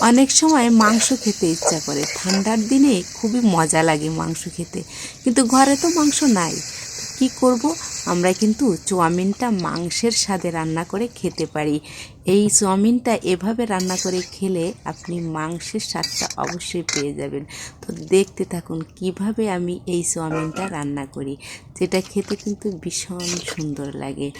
অনেক সময় মাংস খেতে ইচ্ছা করে। ঠান্ডার দিনে খুবই মজা লাগে মাংস খেতে। কিন্তু ঘরে তো মাংস নাই। কি করব? আমরা কিন্তু চাউমিনটা মাংসের স্বাদে রান্না করে খেতে পারি। এই চাউমিনটা এভাবে রান্না করে খেলে আপনি মাংসের স্বাদটা অবশ্যই পেয়ে যাবেন। তো দেখতে থাকুন কীভাবে আমি এই চাউমিনটা রান্না করি, যেটা খেতে কিন্তু ভীষণ সুন্দর লাগে।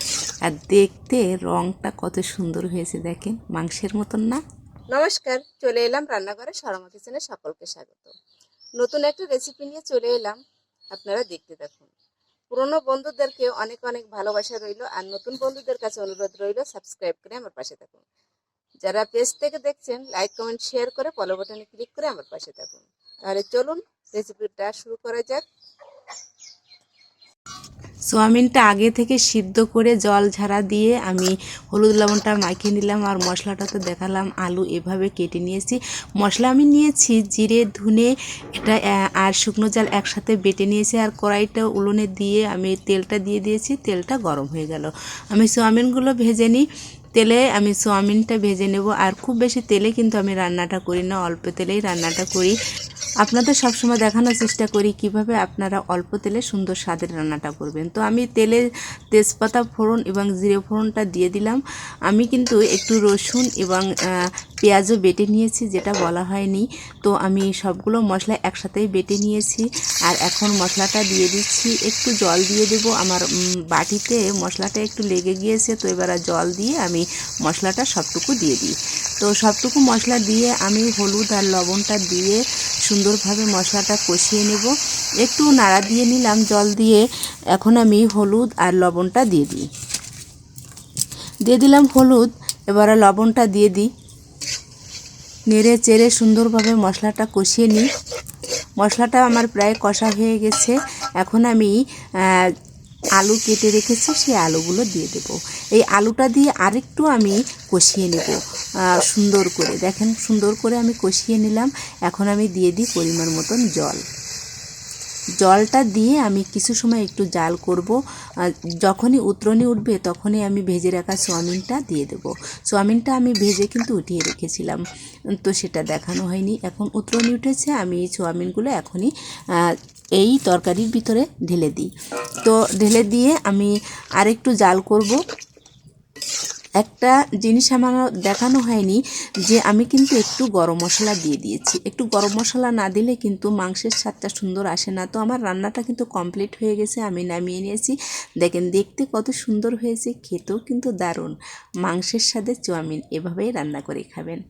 আর দেখতে রঙটা কত সুন্দর হয়েছে দেখেন, মাংসের মতন না? নমস্কার, চলে এলাম রান্নাঘরে সরমা কিচেনে সকলকে স্বাগত। নতুন একটা রেসিপি নিয়ে চলে এলাম, আপনারা দেখতে দেখুন পুরনো বন্ধুদেরকে অনেক অনেক ভালোবাসা রইল, আর নতুন বন্ধুদের কাছে অনুরোধ রইল সাবস্ক্রাইব করে আমার পাশে থাকুন। যারা পেজ থেকে দেখছেন লাইক কমেন্ট শেয়ার করে ফলো বাটনে ক্লিক করে আমার পাশে থাকুন। তাহলে চলুন রেসিপিটা শুরু করা যাক। সোয়াবিনটা আগে থেকে সিদ্ধ করে জল ঝাড়া দিয়ে আমি হলুদ লবণটা মাখিয়ে নিলাম আর মশলাটা তো দেখালাম, আলু এভাবে কেটে নিয়েছি। মশলা আমি নিয়েছি জিরে, ধুনে, এটা আর শুকনো জাল একসাথে বেটে নিয়েছি আর কড়াইটা উলুনে দিয়ে আমি তেলটা দিয়ে দিয়েছি, তেলটা গরম হয়ে গেল। আমি সোয়াবিনগুলো ভেজে নিই, তেলে আমি সোয়াবিনটা ভেজে নেব আর খুব বেশি তেলে কিন্তু আমি রান্নাটা করি না, অল্প তেলেই রান্নাটা করি। আপনাদের সবসময় দেখানোর চেষ্টা করি কীভাবে আপনারা অল্প তেলে সুন্দর স্বাদের রান্নাটা করবেন। তো আমি তেলে তেজপাতা ফোড়ন এবং জিরে ফোড়নটা দিয়ে দিলাম। আমি কিন্তু একটু রসুন এবং পেঁয়াজও বেটে নিয়েছি, যেটা বলা হয়নি। তো আমি সবগুলো মশলা একসাথেই বেটে নিয়েছি। আর এখন মশলাটা দিয়ে দিচ্ছি, একটু জল দিয়ে দেবো। আমার বাটিতে মশলাটা একটু লেগে গিয়েছে, তো এবার জল দিয়ে আমি মশলাটা সবটুকু দিয়ে দিই। তো সবটুকু মশলা দিয়ে আমি হলুদ আর লবণটা দিয়ে সুন্দরভাবে মশলাটা কষিয়ে নেব। একটু নাড়া দিয়ে নিলাম জল দিয়ে। এখন আমি হলুদ আর লবণটা দিয়ে দিই। দিয়ে দিলাম হলুদ, এবার লবণটা দিয়ে দিই। নেড়ে চেড়ে সুন্দরভাবে মশলাটা কষিয়ে নিই। মশলাটা আমার প্রায় কষা হয়ে গেছে। এখন আমি আলু কেটে রেখেছি, সেই আলুগুলো দিয়ে দেব। এই আলুটা দিয়ে আরেকটু আমি কষিয়ে নেব সুন্দর করে। দেখেন, সুন্দর করে আমি কষিয়ে নিলাম। এখন আমি দিয়ে দিই পরিমাণ মতন জল। জলটা দিয়ে আমি কিছু সময় একটু জাল করব যখনই উতরনি উঠবে তখনই আমি ভেজে রাখা চাউমিনটা দিয়ে দেবো। চাউমিনটা আমি ভেজে কিন্তু উঠিয়ে রেখেছিলাম, তো সেটা দেখানো হয়নি। এখন উতরনি উঠেছে, আমি এই চাউমিনগুলো এখনই এই তরকারির ভিতরে ঢেলে দিই। তো ঢেলে দিয়ে আমি আরেকটু জাল করব। একটা জিনিস আমার দেখানো হয়নি যে আমি কিন্তু একটু গরম মশলা দিয়ে দিয়েছি। একটু গরম মশলা না দিলে কিন্তু মাংসের স্বাদটা সুন্দর আসে না। তো আমার রান্নাটা কিন্তু কমপ্লিট হয়ে গেছে, আমি নামিয়ে নিয়েছি। দেখেন, দেখতে কত সুন্দর হয়েছে, খেতেও কিন্তু দারুণ। মাংসের স্বাদে চাউমিন এভাবেই রান্না করে খাবেন।